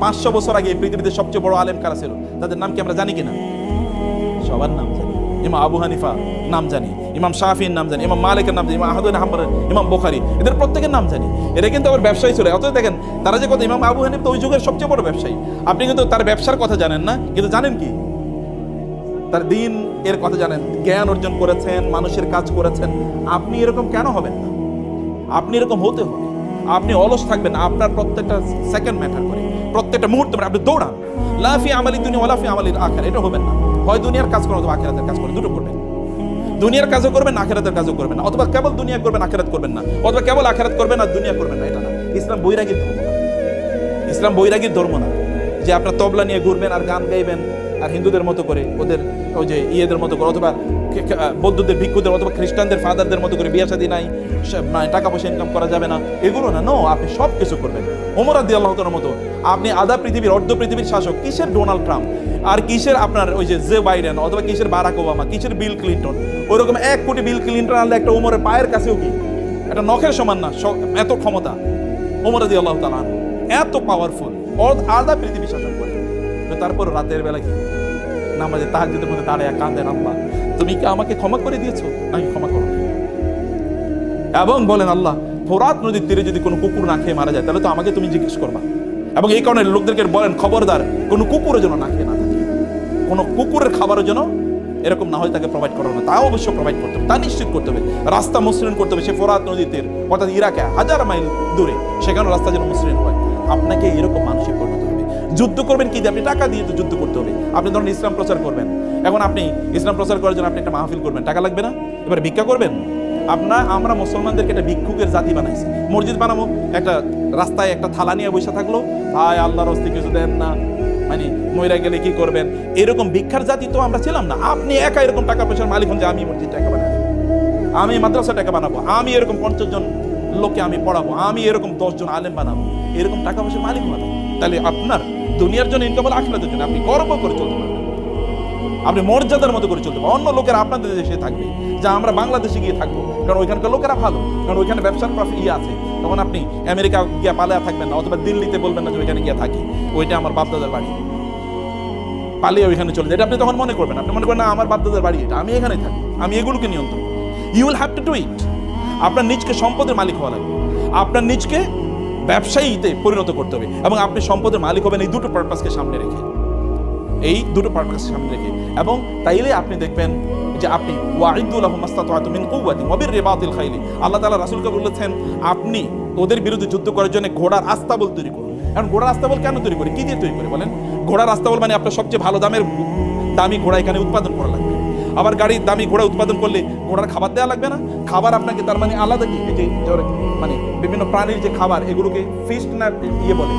পাঁচশো বছর আগে পৃথিবীতে সবচেয়ে বড় আলেম কারা ছিল? তাদের নাম কি আমরা জানি কিনা? সবার নাম জানি। ইমাম আবু হানিফা নাম জানি, ইমাম শাহির নাম জানি, ইমাম মালিকের নাম জানি, ইমাম আহাদুল ইমাম বোখারি, এদের প্রত্যেকের নাম জানি। এরা কিন্তু আবার ব্যবসায়ী ছিল। অত দেখেন, তারা যে কথা ইমাম আবু হানিফ তো ওই যুগের সবচেয়ে বড় ব্যবসায়ী। আপনি কিন্তু তার ব্যবসার কথা জানেন না, কিন্তু জানেন কি? তার দিন এর কথা জানেন, জ্ঞান অর্জন করেছেন, মানুষের কাজ করেছেন। আপনি এরকম কেন হবেন না? আপনি এরকম হতে হবে। আপনি অলস থাকবেন। আপনার প্রত্যেকটা সেকেন্ড ম্যাটার করে। প্রত্যেকটা মুহূর্ত আপনি দৌড়ান। লাফি আমালি দুনিয়া ওলাফি আমালির আখার এটা হবেন না। হয় দুনিয়ার কাজ করেন অথবা আখেরাতের কাজ করেন দুটো করবেন। দুনিয়ার কাজও করবেন, আখেরাতের কাজও করবেন না। অথবা কেবল দুনিয়া করবেন, আখেরাত করবেন না। অথবা কেবল আখেরাত করবেন আর দুনিয়া করবেন না, এটা না। ইসলাম বৈরাগীর ধর্ম না। ইসলাম বৈরাগীর ধর্ম না। যে আপনার তবলা নিয়ে ঘুরবেন আর গান গাইবেন আর হিন্দুদের মতো করে, ওদের ওই যে ইয়েদের মতো করে, অথবা বৌদ্ধদের, ভিক্ষুদের অথবা খ্রিস্টানদের, ফাদারদের মতো করে বিয়ে শাদী নাই টাকা পয়সা ইনকাম করা যাবে না, এগুলো না নো আপনি সব কিছু করবেন। ওমর আদি আল্লাহ মতো, আপনি আধা পৃথিবীর, অর্ধ পৃথিবীর শাসক, কিসের ডোনাল্ড ট্রাম্প? আর কিসের আপনার ওই যে জে বাইডেন, অথবা কিসের বারাক ওবামা, কিসের বিল ক্লিন্টন? ওইরকম এক কোটি বিল ক্লিন্টন আনলে একটা ওমরের পায়ের কাছেও কি? একটা নখের সমান না এত ক্ষমতা। ওমর আদি আল্লাহ তালা এত পাওয়ারফুল আলাদা পৃথিবী শাসন করে। তারপর রাতের বেলা কি? নামাজে তাহাজ্জুদের মধ্যে দাঁড়ায় কাঁদেন আল্লাহ। তুমি কি আমাকে ক্ষমা করে দিয়েছ? নাকি ক্ষমা করো। এবং বলেন আল্লাহ ফোরাত নদীর তীরে যদি কোনো কুকুর না খেয়ে মারা যায়, তাহলে তো আমাকে তুমি জিজ্ঞেস করবা। এবং এই কারণে লোকদেরকে বলেন, খবরদার, কোনো কুকুরের জন্য না খেয়ে না থাকে। কোনো কুকুরের খাবারের জন্য এরকম না হয়, তাকে প্রোভাইড করা না তাও অবশ্য প্রোভাইড করতে হবে, তা নিশ্চিত করতে হবে। রাস্তা মসৃণ করতে হবে, সে ফোরাত নদীর তীর, অর্থাৎ ইরাকে, হাজার মাইল দূরে সেখানে রাস্তা যেন মসৃণ হয়। আপনাকে এরকম হবে যুদ্ধ করবেন কি? আপনি টাকা দিয়ে তো যুদ্ধ করতে হবে। আপনি ধরুন ইসলাম প্রচার করবেন। এখন আপনি ইসলাম প্রচার করার জন্য আপনি একটা মাহফিল করবেন। টাকা লাগবে না? এবার ভিক্ষা করবেন? আপনার আমরা মুসলমানদেরকে একটা ভিক্ষুকের জাতি বানাইছি। মসজিদ বানাবো, একটা রাস্তায় একটা থালা নিয়ে বসে থাকল। ভাই, আল্লাহর হস্তে কিছু দেন না। মানে মহিলা গেলে কি করবেন? এরকম ভিক্ষার জাতি তো আমরা ছিলাম না। আপনি একা এরকম টাকা পয়সার মালিক হন যে আমি মসজিদ টাকা বানাবো। আমি মাদ্রাসা টাকা বানাবো। আমি এরকম পঞ্চাশ জন লোককে আমি পড়াবো। আমি এরকম দশজন আলেম বানাবো। এরকম টাকা পয়সার মালিক বানাবো তাহলে আপনার দুনিয়ার জন্য ইনকাম হলে আখলাদের জন্য। আপনি গর্ব করে চলতে পারবেন। আপনি মর্যাদার মতো করে চলতে অন্য লোকেরা আপনাদের দেশে থাকবে, যা আমরা বাংলাদেশে গিয়ে থাকব। কারণ ওইখানকার লোকেরা ভালো। কারণ ওইখানে ব্যবসার প্রফিট ইয়ে আছে। তখন আপনি আমেরিকা গিয়ে পালিয়ে থাকবেন না, অথবা দিল্লিতে বলবেন না যে ওইখানে গিয়ে থাকি। ওইটা আমার বাপদাদার বাড়ি। পালিয়ে ওইখানে চলে এটা আপনি তখন মনে করবেন। আপনি মনে করেন, না, আমার বাপদাদার বাড়ি এটা। আমি এখানে থাকি। আমি এগুলোকে নিয়ন্ত্রণ you will have to do it আপনার নিজকে সম্পদের মালিক হওয়া লাগবে। আপনার নিজকে ব্যবসায়ীতে পরিণত করতে হবে এবং আপনি সম্পদের মালিক হবেন এই দুটো পারপাসকে সামনে রেখে। এই দুটো পারপাস সামনে রেখে। এবং তাইলে আপনি দেখবেন যে আপনি ওয়াহিদুল রিবাতিল খাইলি। আল্লাহ তাআলা রাসূলকে বলেছেন, আপনি ওদের বিরুদ্ধে যুদ্ধ করার জন্য ঘোড়ার আস্তাবল তৈরি করুন। এখন ঘোড়ার আস্তাবল কেন তৈরি করে? কি দিয়ে তৈরি করে বলেন? ঘোড়ার আস্তাবল মানে আপনার সবচেয়ে ভালো দামের দামি ঘোড়া এখানে উৎপাদন করা লাগবে। আবার গাড়ির দামি ঘোড়া উৎপাদন করলে ঘোড়ার খাবার দেওয়া লাগবে না? খাবার আপনাকে তার মানে আলাদা কি? যে মানে বিভিন্ন প্রাণীর যে খাবার, এগুলোকে ফিস্ট না ইয়ে বলে?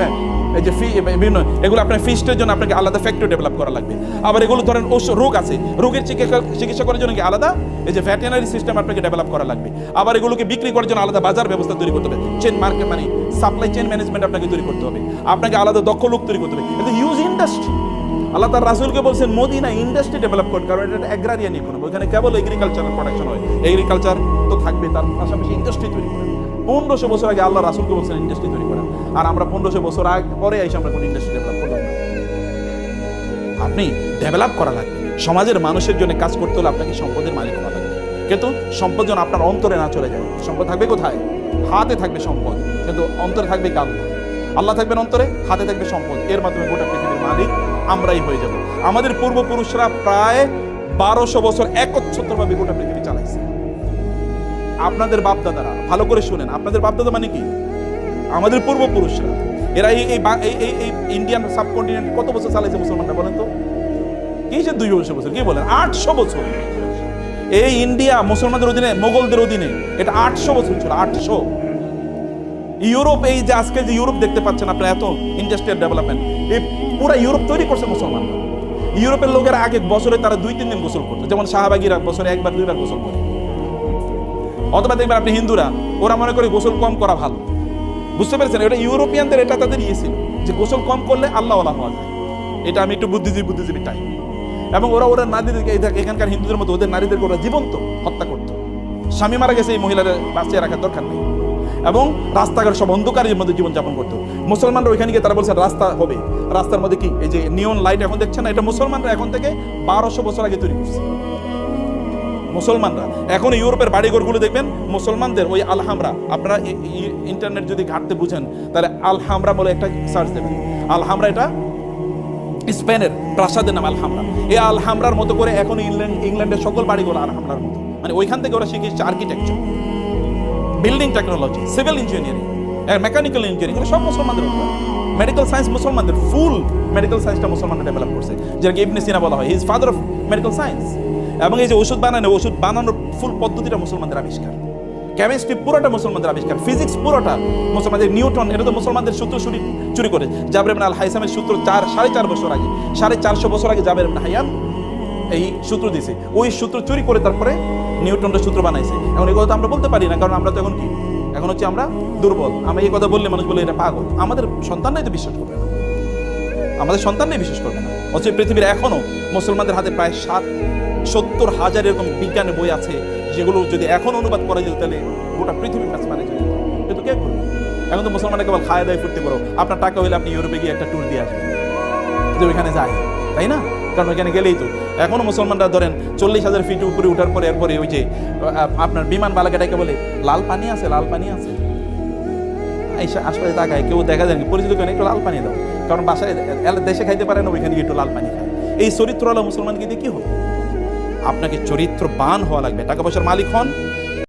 হ্যাঁ এই যে ফি বিভিন্ন, এগুলো আপনার ফিস্টের জন্য আপনাকে আলাদা ফ্যাক্টরি ডেভেলপ করা লাগবে। আবার এগুলো ধরেন রোগ আছে। রোগের চিকিৎসা চিকিৎসা করার জন্য কি আলাদা? এই যে ভেটেনারি সিস্টেম আপনাকে ডেভেলপ করা লাগবে। আবার এগুলোকে বিক্রি করার জন্য আলাদা বাজার ব্যবস্থা তৈরি করতে হবে। চেন মার্কেট মানে সাপ্লাই চেন ম্যানেজমেন্ট আপনাকে তৈরি করতে হবে। আপনাকে আলাদা দক্ষ লোক তৈরি করতে হবে। এটা হিউজ ইন্ডাস্ট্রি আল্লাহ তার রাসুলকে বলছেন, মদিনা ইন্ডাস্ট্রি ডেভেলপ করতে কারণ এটা অ্যাগ্রারিয়ান ইকোনমি ওখানে কেবল এগ্রিকালচারাল প্রোডাকশন হয়। এগ্রিকালচার তো থাকবে তার পাশাপাশি ইন্ডাস্ট্রি তৈরি করেন। পনেরোশো বছর আগে আল্লাহ রাসুলকে বলছেন ইন্ডাস্ট্রি তৈরি করেন। আর আমরা পনেরোশো বছর আগে, পরে এসে আমরা কোনো ইন্ডাস্ট্রি ডেভেলপ করলাম না। আপনি ডেভেলপ করা লাগবে। সমাজের মানুষের জন্য কাজ করতে হলে আপনাকে সম্পদের মালিক হওয়া লাগবে। কিন্তু সম্পদ যেন আপনার অন্তরে না চলে যায়। সম্পদ থাকবে কোথায়? হাতে থাকবে সম্পদ। কিন্তু অন্তরে থাকবে কাল আল্লাহ থাকবেন অন্তরে, হাতে থাকবে সম্পদ। এর মাধ্যমে গোটা পৃথিবীর মালিক আমরাই হয়ে যাব। আমাদের পূর্বপুরুষরা প্রায় বারোশো বছর একচ্ছত্রভাবে গোটা পৃথিবী চালাইছে। আপনাদের বাপদাদারা, ভালো করে শুনেন, আপনাদের বাপদাদা মানে কি? আমাদের পূর্বপুরুষরা। এরা এই এই এই ইন্ডিয়ান সাবকন্টিনেন্ট কত বছর চালাইছে মুসলমানরা বলেন তো? কিসের দুই বছর বছর? কি বলেন? আটশো বছর। এই ইন্ডিয়া মুসলমানদের অধীনে, মোগলদের অধীনে, এটা আটশো বছর ছিল আটশো। ইউরোপ, এই যে আজকে যে ইউরোপ দেখতে পাচ্ছেন আপনারা, এত ইন্ডাস্ট্রিয়াল ডেভেলপমেন্ট এই পুরো ইউরোপ তৈরি করছে মুসলমানরা ইউরোপের লোকেরা আগে বছরে তারা দুই, তিন দিন গোসল করতো। যেমন শাহবাগিরা বছরে একবার, দুইবার গোসল করে। অথবা দেখবেন আপনি হিন্দুরা, ওরা মনে করে গোসল কম করা ভালো। বুঝতে পেরেছেন? এটা ইউরোপিয়ানদের, এটা তাদের ইয়ে ছিল যে গোসল কম করলে আল্লাহ ওলা হওয়া যায়। এটা আমি একটু বুদ্ধিজীবী বুদ্ধিজীবী টাইম এবং ওরা ওরা নারীদেরকে এখানকার হিন্দুদের মতো ওদের নারীদেরকে ওরা জীবন্ত হত্যা করতো। স্বামী মারা গেছে, এই মহিলাদের বাঁচিয়ে রাখার দরকার নেই। এবং রাস্তাঘাট সব অন্ধকারের মধ্যে জীবনযাপন করতো মুসলমানরা ওইখানে গিয়ে তারা বলছে, রাস্তা হবে। রাস্তার মধ্যে কি? এই যে নিয়ন লাইট এখন দেখছেন না? এটা মুসলমানরা এখন থেকে বারোশো বছর আগে তৈরি করছে। মুসলমানরা। এখন ইউরোপের বাড়িঘরগুলো দেখবেন, মুসলমানদের ওই আলহামরা। আপনারা ইন্টারনেট যদি ঘাটতে বুঝেন, তাহলে আলহামরা বলে একটা সার্চ দেবেন। আলহামরা এটা স্পেনের প্রাসাদের নাম আলহামরা। এই আলহামরার মতো করে এখন ইংল্যান্ড, ইংল্যান্ডের সকল বাড়িঘর আলহামরার মতো। মানে ওইখান থেকে ওরা শিখেছে architecture building technology civil engineering mechanical engineering সব মুসলমানদের মেডিকেল সায়েন্স মুসলমানদের ফুল মেডিকেল সায়েন্সটা মুসলমানরা ডেভেলপ করছে। যেটাকে ইবনে সিনা বলা হয় is father of medical science এবং এই যে ওষুধ বানানো ওষুধ বানানোর ফুল পদ্ধতিটা মুসলমানদের আবিষ্কার। কেমিস্ট্রি পুরোটা মুসলমানদের আবিষ্কার। ফিজিক্স পুরোটা মুসলমানদের, নিউটন, এটা তো মুসলমানদের সূত্র চুরি চুরি করে জাবের আল হাইসামের সূত্র চার সাড়ে চার বছর আগে, সাড়ে চারশো বছর আগে জাবের হাইয়ান এই সূত্র দিছে। ওই সূত্র চুরি করে তারপরে নিউটনের সূত্র বানাইছে। এখন এই কথা আমরা বলতে পারি না, কারণ আমরা তো এখন কি? এখন হচ্ছে আমরা দুর্বল। আমরা এই কথা বললে মানুষ বলে এটা পাগল। আমাদের সন্তানরাই তো বিশ্বাস করবে না। আমাদের সন্তানরাই বিশ্বাস করবে না। অথচ পৃথিবীর এখনও মুসলমানদের হাতে প্রায় সাত, সত্তর হাজার এরকম বিজ্ঞানের বই আছে, যেগুলো যদি এখন অনুবাদ করা যেত তাহলে গোটা পৃথিবীর কাছে মানে যেত। কিন্তু কে করবে? এখন তো মুসলমানরা কেবল খায়, দায়, ফুর্তি করো। আপনার টাকা হইলে আপনি ইউরোপে গিয়ে একটা ট্যুর দিয়ে আসবেন। যে ওইখানে যায়, তাই না? কারণ ওইখানে গেলেই তো। এখনও মুসলমানরা ধরেন চল্লিশ হাজার ফিট উপরে উঠার পরে এরপরে ওই যে আপনার বিমান বালাকাটাকে বলে, লাল পানি আছে, লাল পানি আছে। এসে আশপাশে তাকায়, কেউ দেখা যায় পরিচিত কেন একটু লাল পানি দাও। কারণ বাসায় দেশে খাইতে পারে না, ওইখানে একটু লাল পানি খায়। এই চরিত্রওয়ালা মুসলমানকে দিয়ে কী হবে আপনাকে চরিত্রবান হওয়া লাগবে। টাকা পয়সার মালিক হন